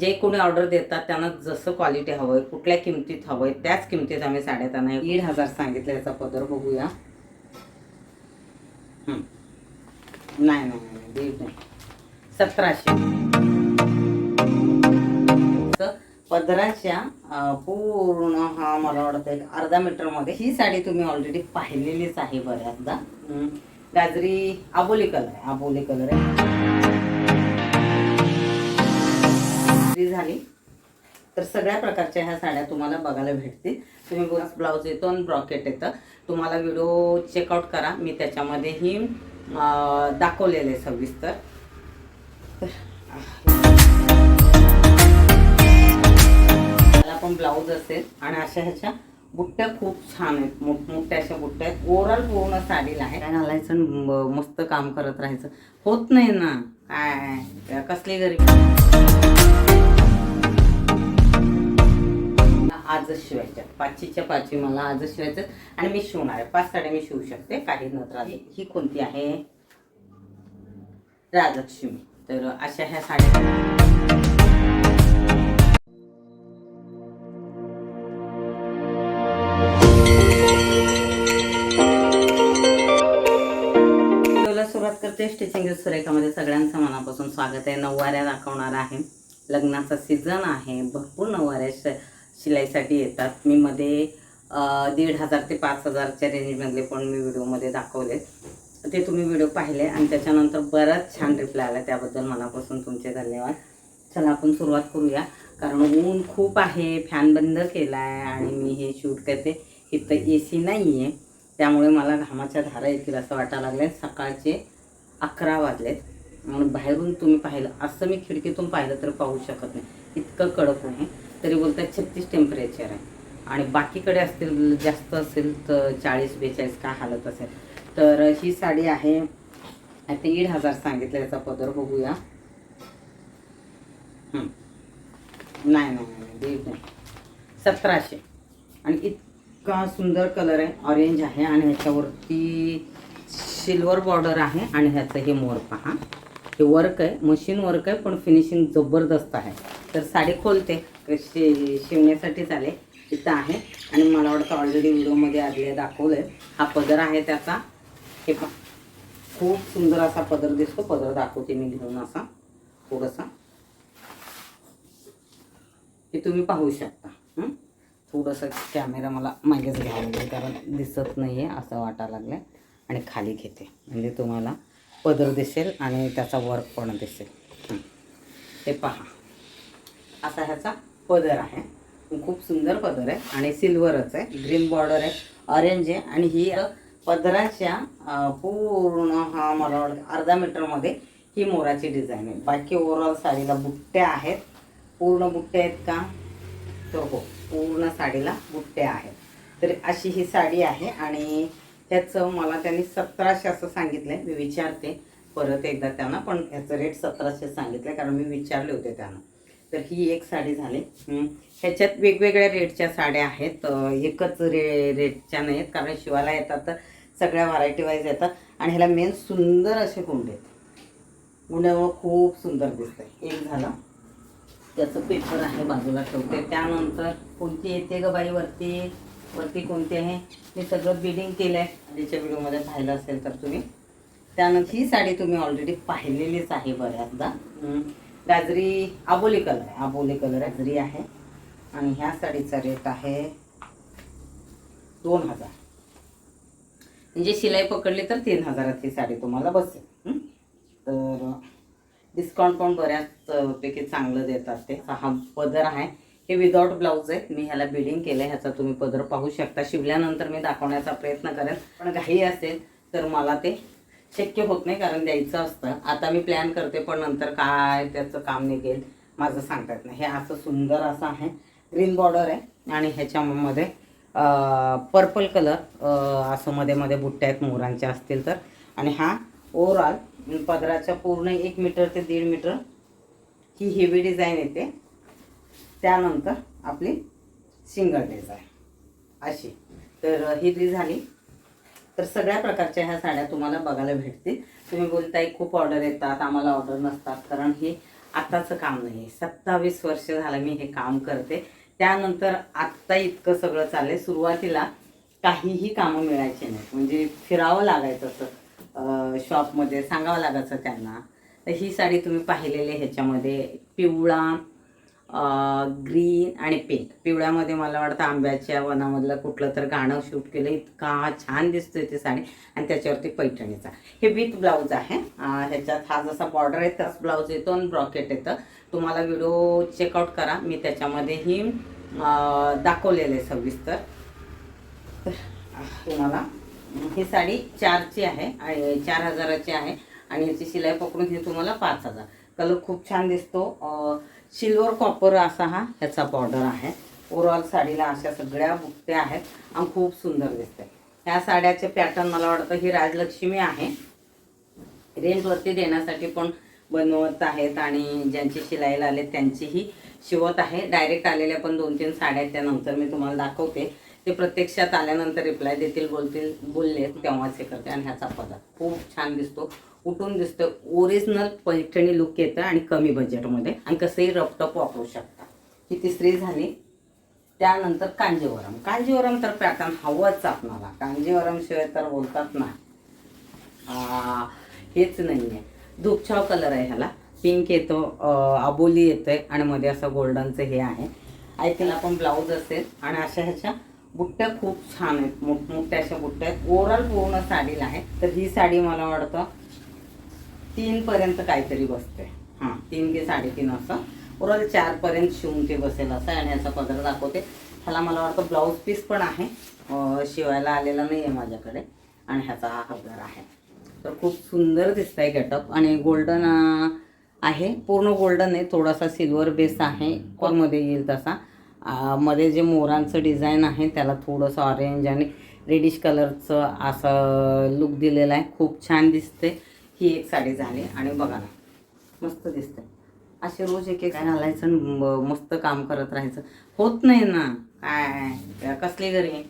जे कोणी ऑर्डर देतात त्यांना जसं क्वालिटी हवं आहे कुठल्या किमतीत हवं आहे त्याच किमतीत आम्ही साड्या त्यांना दीड हजार सांगितलं याचा पदर बघूया. नाही नाही नाही दीड नाही. सतराशे. पदराच्या पूर्ण हा मला वाटतं एक अर्धा मीटरमध्ये ही साडी तुम्ही ऑलरेडी पाहिलेलीच आहे बऱ्याचदा. गाजरी आबोली कलर आहे आबोली कलर आहे. खरेदी झाली. तर सगळ्या प्रकारच्या ह्या साड्या तुम्हाला बघायला भेटतील. तुम्ही ब्लाऊज येतो आणि ब्रॉकेट येतं. तुम्हाला व्हिडिओ चेकआउट करा. मी त्याच्यामध्येही दाखवलेले सविस्तर. त्याला पण ब्लाऊज असेल आणि अशा ह्याच्या बुट्ट्या खूप छान आहेत. मोठमोठ्या अशा बुट्ट्या आहेत. ओव्हरऑल पूर्ण साडीला आहे. काय घालायचं मस्त काम करत राहायचं. होत नाही ना. काय? कसली गरीब. आजच शिवायच्या. पाचशेच्या पाचवी मला आजच शिवायचं. आणि मी शिवणार आहे. पाच साड्या मी शिवू शकते. काही नत्र ही कोणती आहे? राजलक्ष्मी. तर अशा ह्या साड्या. व्हिडिओला करते स्टिचिंग सुरेखामध्ये सगळ्यांचं मनापासून स्वागत आहे. नऊवाऱ्या दाखवणार आहे. लग्नाचा सीझन आहे. भरपूर नऊवाऱ्या श शिलाईसाठी येतात. मी मध्ये दीड हजार ते पाच हजारच्या रेंजमधले पण मी व्हिडिओमध्ये दाखवले. ते तुम्ही व्हिडिओ पाहिले आणि त्याच्यानंतर बराच छान रिप्लाय आला त्याबद्दल मनापासून तुमचे धन्यवाद. चला आपण सुरुवात करूया. कारण ऊन खूप आहे. फॅन बंद केला आहे आणि मी हे शूट करते. इथं ए सी नाही आहे त्यामुळे मला घामाच्या धारा येतील असं वाटायला लागलं सकाळचे अकरा वाजलेत. म्हणून बाहेरून तुम्ही पाहिलं. असं मी खिडकीतून पाहिलं तर पाहू शकत नाही. इतकं कडक आहे. तरी बोलतात छत्तीस टेम्परेचर आहे. आणि बाकीकडे असतील जास्त असेल तर चाळीस बेचाळीस काय हालत असेल. तर ही साडी आहे. आता दीड हजार सांगितलं याचा पदर बघूया. नाही नाही नाही दीड नाही. सतराशे. आणि इतका सुंदर कलर आहे. ऑरेंज आहे आणि ह्याच्यावरती सिल्वर बॉर्डर आहे आणि ह्याचं हे मोर पहा. हे वर्क आहे मशीन वर्क आहे पण फिनिशिंग जबरदस्त आहे. तर साडी खोलते शि शिवण्यासाठीच आले इथं आहे आणि मला वाटतं ऑलरेडी व्हिडिओमध्ये आले दाखवलं आहे हा पदर आहे त्याचा. हे पहा. खूप सुंदर असा पदर दिसतो. पदर दाखवते मी घेऊन असा थोडासा. हे तुम्ही पाहू शकता. थोडंसं कॅमेरा मला मागेच घ्यावा लागेल कारण दिसत नाही आहे असं वाटायला लागलं आहे आणि खाली घेते. म्हणजे तुम्हाला पदर दिसेल आणि त्याचा वर्क पण दिसेल. हे. पहा. असा ह्याचा पदर आहे. खूप सुंदर पदर आहे आणि सिल्वरच आहे. ग्रीन बॉर्डर आहे ऑरेंज आहे आणि ही पदराच्या पूर्ण हा मला वाटतं अर्धा मीटरमध्ये ही मोराची डिझाईन आहे. बाकी ओव्हरऑल साडीला बुट्ट्या आहेत. पूर्ण बुट्ट्या आहेत का? तर हो पूर्ण साडीला बुट्ट्या आहेत. तर अशी ही साडी आहे आणि ह्याचं मला त्यांनी सतराशे असं सांगितलं आहे मी विचारते परत एकदा त्यांना पण ह्याचं रेट सतराशे सांगितलं कारण मी विचारले होते त्यांना. तर ही एक साडी झाली. ह्याच्यात वेगवेगळ्या रेटच्या साड्या आहेत. एकच रे रेटच्या नाही आहेत कारण शिवायला येतात तर सगळ्या व्हरायटी वाईज येतात. आणि ह्याला मेन सुंदर असे गुंडे आहेत. गुंड्यामुळं खूप सुंदर दिसतं एक झालं. त्याचं पेपर आहे बाजूला ठेवते. त्यानंतर कोणती येते ग बाई वरती कोणती आहे? मी सगळं बिडिंग केलं आहे आधीच्या व्हिडिओमध्ये पाहिलं असेल तर तुम्ही. त्यानंतर ही साडी तुम्ही ऑलरेडी पाहिलेलीच आहे बऱ्याचदा. हं. गाजरी आबोली कलर आहे. आबोली कलर गाजरी आहे. आणि ह्या साडीचा रेट आहे दोन हजार. म्हणजे शिलाई पकडली तर तीन हजारात ही साडी तुम्हाला बसेल. हं? तर डिस्काउंट पण बऱ्याच अ, पैकी चांगलं देतात ते. हा पदर आहे. हे विदाउट ब्लाऊज आहे मी ह्याला बिडिंग केलं ह्याचा तुम्ही पदर पाहू शकता. शिवल्यानंतर मी दाखवण्याचा प्रयत्न करेन. पण घाई असेल तर मला ते शक्य होत नाही कारण द्यायचं असतं. आता मी प्लॅन करते पण नंतर काय त्याचं काम निघेल माझं सांगता येत नाही. हे असं सुंदर असं आहे. ग्रीन बॉर्डर आहे. आणि ह्याच्यामध्ये पर्पल कलर असं मध्ये मध्ये बुट्ट्या आहेत मोरांच्या असतील तर. आणि हा ओव्हरऑल पदराच्या पूर्ण एक मीटर ते दीड मीटर ही हेवी डिझाईन येते. त्यानंतर आपली सिंगल आहे. अशी. तर ही जी झाली तर सगळ्या प्रकारच्या ह्या साड्या तुम्हाला बघायला भेटतील. तुम्ही बोलताय खूप ऑर्डर येतात आम्हाला ऑर्डर नसतात. कारण हे आत्ताचं काम नाही सत्तावीस वर्ष झालं मी हे काम करते. त्यानंतर आत्ता इतकं सगळं चाललंय. सुरुवातीला काहीही कामं मिळायची नाही म्हणजे फिरावं लागायचं असं शॉपमध्ये सांगावं लागायचं त्यांना. तर ही साडी तुम्ही पाहिलेली ह्याच्यामध्ये पिवळा ग्रीन आणि पिंक पिवळ्यामध्ये मला वाटतं आंब्याच्या वनामधलं कुठलं तर गाणं शूट केलं. इतका छान दिसतोय ती साडी. आणि त्याच्यावरती पैठणीचा. हे विथ ब्लाऊज आहे. ह्याच्यात हा जसा बॉर्डर आहे तसाच ब्लाऊज येतो आणि ब्रॉकेट येतं. तुम्हाला व्हिडिओ चेकआउट करा. मी त्याच्यामध्येही दाखवलेले दाखवलेलं आहे सविस्तर. तर तुम्हाला. ही साडी चारची आहे. आणि चार हजाराची आहे. आणि याची शिलाई पकडून हे तुम्हाला पाच हजार. कलर खूप छान दिसतो. सिल्वर कॉपर असा हा ह्याचा बॉर्डर आहे. ओव्हरऑल साडीला अशा सगळ्या बुकत्या आहेत आणि खूप सुंदर दिसते ह्या साड्याचे पॅटर्न मला वाटतं ही राजलक्ष्मी आहे. रेंटवरती देण्यासाठी पण बनवत आहेत आणि ज्यांची शिलाईला आले त्यांचीही शिवत आहे. डायरेक्ट आलेल्या पण दोन तीन साड्या आहेत. त्यानंतर मी तुम्हाला दाखवते. ते प्रत्यक्षात आल्यानंतर रिप्लाय देतील बोलतील बोलले तेव्हाच हे करते आणि ह्याचा पदार्थ. खूप छान दिसतो. उठून दिसतं ओरिजिनल पैठणी लुक येतं आणि कमी बजेटमध्ये आणि कसंही रपटप वापरू शकता. ही तिसरी झाली. त्यानंतर कांजीवरम. कांजीवरम तर पॅटर्न हवंच आपणाला. कांजीवरम शिवाय तर बोलतात ना हेच नाही आहे धूपछाव कलर आहे ह्याला. पिंक येतो अबोली येतं येतोय आणि मध्ये असं गोल्डनचं हे आहे. आय थिंक आपण ब्लाऊज असेल आणि अशा ह्याच्या बुट्ट्या खूप छान आहेत. मोठमोठ्या अशा बुट्ट्या आहेत. ओव्हरऑल पूर्ण साडीला आहे. तर ही साडी मला वाटतं तीनपर्यंत काहीतरी बसते. हां तीन ते साडेतीन असं. ओरल चारपर्यंत शिवून ते बसेल असं आणि याचा पदर दाखवते. ह्याला मला वाटतं ब्लाऊज पीस पण आहे. शिवायला आलेला नाही आहे माझ्याकडे आणि ह्याचा हा पदर आहे. तर खूप सुंदर दिसत आहे गेटअप आणि गोल्डन आहे. पूर्ण गोल्डन आहे. थोडासा सिल्वर बेस आहे. कॉलमध्ये येईल तसा. मध्ये जे मोरांचं डिझाईन आहे त्याला थोडंसं ऑरेंज आणि रेडिश कलरचं असं लुक दिलेलं आहे. खूप छान दिसते. ही एक साडी झाली आणि बघा ना मस्त दिसतंय. असे रोज एक एक घालायचं आणि मस्त काम करत राहायचं. होत नाही ना काय? कसली घरी?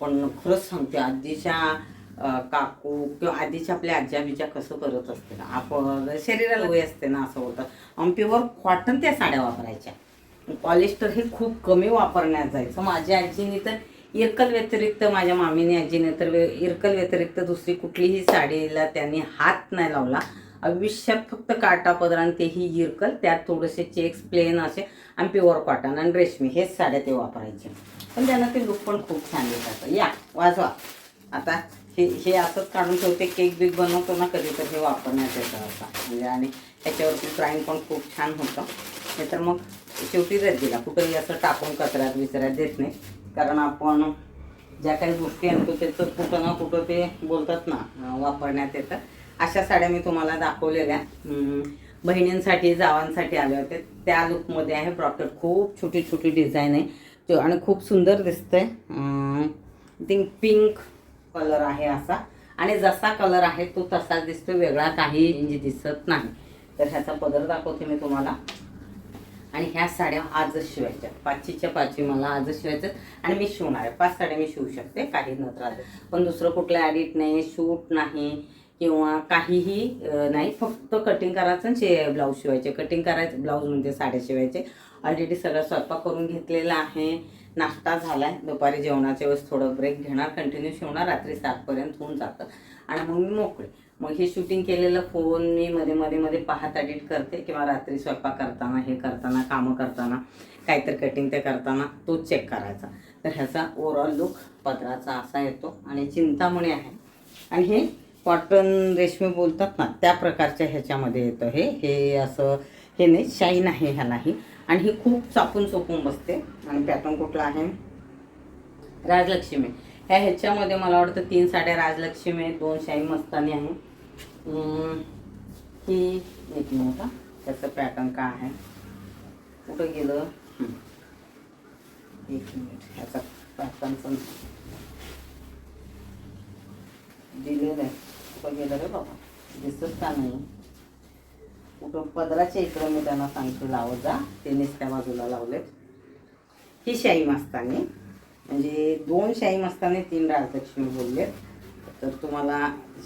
पण खरंच सांगते आधीच्या काकू किंवा आधीच्या आपल्या आज्या बिज्या कसं करत असते ना आपण शरीराला वय असते ना असं होतं. आणि प्युअर कॉटन त्या साड्या वापरायच्या. पॉलिस्टर हे खूप कमी वापरण्यात जायचं. माझ्या आजीने तर इरकल व्यतिरिक्त माझ्या मामीने आजीने तर इरकल व्यतिरिक्त दुसरी कुठलीही साडीला त्यांनी हात नाही लावला. आयुष्यात फक्त काटा पदर आणि तेही इरकल. त्यात थोडेसे चेक्स प्लेन असे आणि प्युअर कॉटन आणि रेशमी हेच साड्या ते वापरायचे. पण त्यांना ते लुक पण खूप छान येतात या वाजवा. आता हे हे असंच काढून ठेवते. केक बिक बनवतो ना कधी तर हे वापरण्यात येतं असं. म्हणजे आणि ह्याच्यावरती प्राईम पण खूप छान होतं. नाही तर मग शेवटी देत दिला कुठंही असं टाकून कचऱ्यात विचऱ्यात देत नाही. कारण आपण ज्या काही गोष्टी आणतो त्याचं कुठं ना कुठं ते बोलतात ना वापरण्यात येतं. अशा साड्या मी तुम्हाला दाखवलेल्या. बहिणींसाठी जावांसाठी आल्या होत्या त्या लुकमध्ये आहे ब्रॉकेट खूप छोटी छोटी डिझाईन आहे. आणि खूप सुंदर दिसतंय. थिंक पिंक कलर आहे असा. आणि जसा कलर आहे तो तसाच दिसतो वेगळा काही चेंज दिसत नाही. तर ह्याचा पदर दाखवते मी तुम्हाला. आणि ह्या साड्या आजच शिवायच्या. पाचवीच्या पाचवी मला आजच शिवायचं. आणि मी शिवणार आहे. पाच साड्या मी शिवू शकते. काही न त्रास पण दुसरं कुठलं ॲडिट नाही शूट नाही किंवा काहीही नाही. फक्त कटिंग करायचं आणि शे ब्लाऊज शिवायचे. कटिंग करायचं ब्लाऊज म्हणजे साड्या शिवायचे. ऑलरेडी सगळा स्वयंपाक करून घेतलेला आहे. नाश्ता झाला आहे दुपारी जेवणाच्या वेळेस थोडं ब्रेक घेणार. कंटिन्यू शिवणार रात्री सातपर्यंत होऊन जातं. आणि मग मी मोकळे. मग हे शूटिंग केलेलं फोन मी मध्ये मध्ये मध्ये पाहत एडिट करते किंवा रात्री स्वयंपाक करताना हे करताना कामं करताना काहीतरी कटिंग ते करताना तोच चेक करायचा. तर ह्याचा ओव्हरऑल लुक पदराचा असा येतो आणि चिंतामणी आहे. आणि हे कॉटन रेशमी बोलतात ना त्या प्रकारच्या ह्याच्यामध्ये येतं हे. हे असं हे नाही शाईन आहे ह्या नाही आणि ही खूप चापून चोपून बसते. आणि पॅटर्न कुठला आहे? राजलक्ष्मी. ह्या ह्याच्यामध्ये मला वाटतं तीन साड्या राजलक्ष्मी आहेत दोन शाही मस्तानी आहे. ही एक मिनिट हा. त्याचं पॅटर्न का आहे? कुठं गेलं? एक मिनिट. ह्याचा पॅटर्नचं दिलेलं आहे. कुठं गेलं रे बाबा? दिसत का नाही? कुठं पदराच्या इकडं मी त्यांना सांगते लावत जा. तेनेच त्या बाजूला लावलेत. ही शाही मस्तानी. म्हणजे दोन शाही मस्तानी तीन राजलक्ष्मी बोललेत. तर तुम्हाला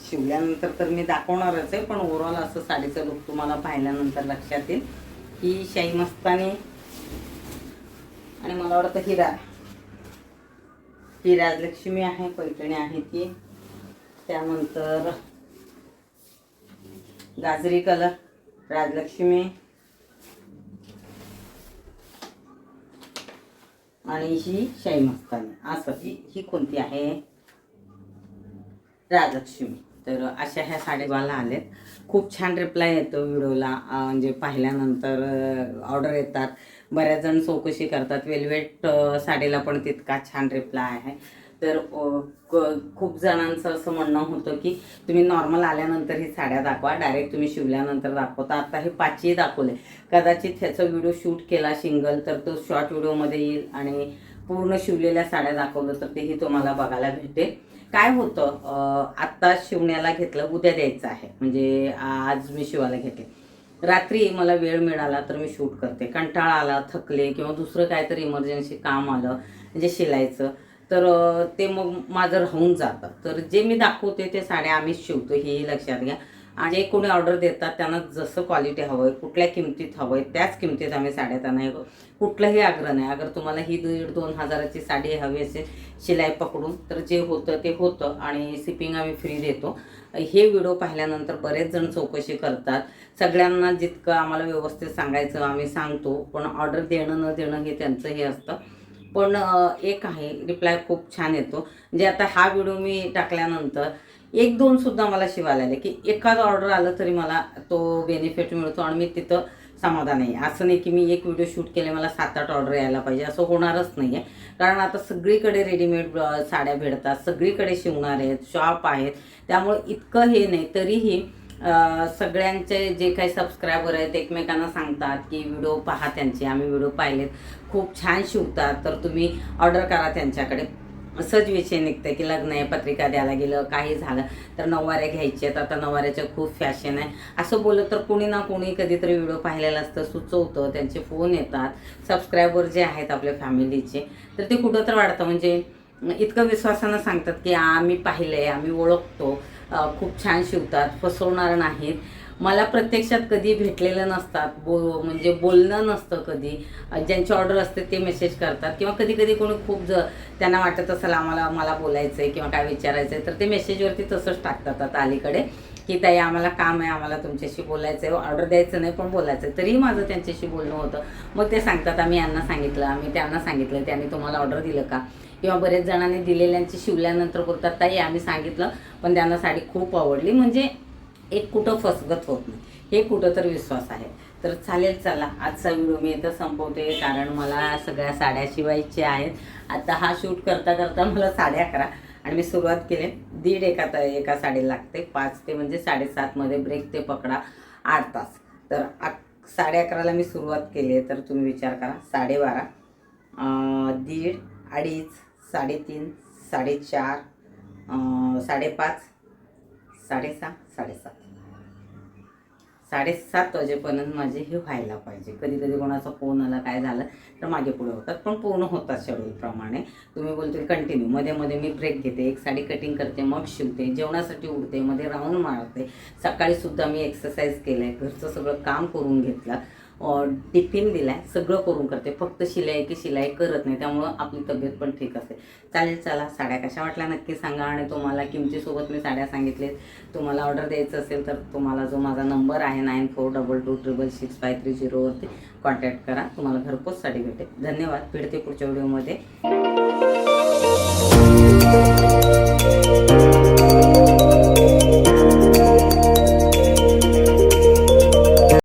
शिवल्यानंतर तर मी दाखवणारच आहे पण ओव्हरऑल असं साडीचं लुक तुम्हाला पाहिल्यानंतर लक्षात येईल. ही शाही मस्तानी आणि मला वाटतं हिरा ही राजलक्ष्मी आहे पैठणी आहे ती. त्यानंतर गाजरी कलर राजलक्ष्मी. आणि ही शाही मस्तानी. असं ही ही कोणती आहे? राजलक्ष्मी. तर अशा ह्या साडेवाला आलेत. खूप छान रिप्लाय येतो व्हिडिओला. म्हणजे पाहिल्यानंतर ऑर्डर येतात. बऱ्याच जण चौकशी करतात. वेलवेट साडीला पण तितका छान रिप्लाय आहे. तर खूप जणांचं असं म्हणणं होतं की तुम्ही नॉर्मल आल्यानंतर ही साड्या दाखवा डायरेक्ट तुम्ही शिवल्यानंतर दाखवता. आता हे पाचही दाखवले. कदाचित ह्याचा व्हिडिओ शूट केला सिंगल तर तो शॉर्ट व्हिडिओमध्ये येईल आणि पूर्ण शिवलेल्या साड्या दाखवलं तर तेही तुम्हाला बघायला भेटेल. काय होतं आत्ता शिवण्याला घेतलं उद्या द्यायचं आहे. म्हणजे आज मी शिवायला घेते रात्री मला वेळ मिळाला तर मी शूट करते. कंटाळा आला थकले किंवा दुसरं काहीतरी इमर्जन्सी काम आलं म्हणजे शिलायचं. तर ते मग माझं राहून जातं. तर जे मी दाखवते ते साड्या आम्हीच शिवतो हेही लक्षात घ्या. आणि जे कोणी ऑर्डर देतात त्यांना जसं क्वालिटी हवं आहे कुठल्या किमतीत हवं आहे त्याच किमतीत आम्ही साड्या त्यांना हे कुठलाही आग्रह नाही. अगर तुम्हाला ही दीड दोन हजाराची साडी हवी असेल शिलाई पकडून तर जे होतं ते होतं आणि शिपिंग आम्ही फ्री देतो. हे व्हिडिओ पाहिल्यानंतर बरेच जण चौकशी करतात. सगळ्यांना जितकं आम्हाला व्यवस्थित सांगायचं आम्ही सांगतो. पण ऑर्डर देणं न देणं हे त्यांचं हे असतं. पण एक आहे रिप्लाय खूप छान येतो. म्हणजे आता हा व्हिडिओ मी टाकल्यानंतर एक दोन सुद्धा मला शिवायला आले की एखाद ऑर्डर आलं तरी मला तो बेनिफिट मिळतो आणि मी तिथं समाधान आहे. असं नाही की मी एक व्हिडिओ शूट केले मला सात आठ ऑर्डर यायला पाहिजे असं होणारच नाही आहे कारण आता सगळीकडे रेडीमेड साड्या भेटतात सगळीकडे शिवणार आहेत शॉप आहेत. त्यामुळे इतकं हे नाही तरीही सगळ्यांचे जे काही सबस्क्रायबर आहेत एकमेकांना सांगतात की व्हिडिओ पहा त्यांचे आम्ही व्हिडिओ पाहिलेत. खूप छान शिवतात. तर तुम्ही ऑर्डर करा त्यांच्याकडे. सहज विषय निघतं की लग्न आहे पत्रिका द्यायला गेलं काही झालं तर नऊवाऱ्या घ्यायचे आहेत. आता नऊवाऱ्याचं खूप फॅशन आहे. असं बोललं तर कोणी ना कोणी कधीतरी व्हिडिओ पाहिलेला असतं सुचवतं. त्यांचे फोन येतात. सबस्क्रायबर जे आहेत आपल्या फॅमिलीचे तर ते कुठं तर वाढतं. म्हणजे इतकं विश्वासानं सांगतात की आम्ही पाहिलं आहे आम्ही ओळखतो. खूप छान शिवतात फसवणार नाहीत. मला प्रत्यक्षात कधी भेटलेलं नसतात बो म्हणजे बोलणं नसतं कधी. ज्यांची ऑर्डर असते ते मेसेज करतात किंवा कधी कधी कोणी खूप ज त्यांना वाटत असेल आम्हाला मला बोलायचं आहे किंवा काय विचारायचं आहे तर ते मेसेजवरती तसंच टाकतात आता अलीकडे की ताई आम्हाला काम आहे आम्हाला तुमच्याशी बोलायचं आहे ऑर्डर द्यायचं नाही पण बोलायचं आहे तरीही माझं त्यांच्याशी बोलणं होतं. मग ते सांगतात आम्ही यांना सांगितलं आम्ही त्यांना सांगितलं त्यांनी तुम्हाला ऑर्डर दिलं का? किंवा बरेच जणांनी दिलेल्यांची शिवल्यानंतर बोलतात ताई आम्ही सांगितलं पण त्यांना साडी खूप आवडली. म्हणजे एक कुठं फसगत होत नाही. हे कुठं तर विश्वास आहे. तर चालेल चला. आजचा व्हिडिओ मी इथं संपवते कारण मला सगळ्या साड्या शिवायच्या आहेत. आता हा शूट करता करता मला साडे अकरा आणि मी सुरुवात केली. दीड एका त एका साडी लागते. पाच ते म्हणजे साडेसातमध्ये ब्रेक ते पकडा आठ तास. तर अक साडे अकराला मी सुरुवात केली आहे. तर तुम्ही विचार करा. साडेबारा दीड अडीच साडेतीन साडेचार साडेपाच साडेसहा साडेसात. साडेसात वाजेपर्यंत माझे हे व्हायला पाहिजे. कधी कधी कोणाचा फोन आला काय झालं तर मागे पुढे होतात. पण पूर्ण होतात शेड्यूलप्रमाणे. तुम्ही बोलतील कंटिन्यू मध्ये मध्ये मी ब्रेक घेते एक साडी कटिंग करते मग शिवते जेवणासाठी उडते मध्ये राऊंड मारते. सकाळीसुद्धा मी एक्सरसाइज केलं आहे घरचं सगळं काम करून घेतलं. टिफिन टिफिन दिलाय सगळं करून करते. फक्त शिलाई की शिलाई करत नाही त्यामुळं आपली तब्येत पण ठीक असते. चालेल चला. साड्या कशा वाटल्या नक्की सांगा आणि तुम्हाला किमतीसोबत मी साड्या सांगितलेत. तुम्हाला ऑर्डर द्यायचं असेल तर तुम्हाला जो माझा नंबर आहे nine four double two triple six five three झिरोवरती contact करा. तुम्हाला घरपोच साडी भेटेल. धन्यवाद. भेटते पुढच्या व्हिडिओमध्ये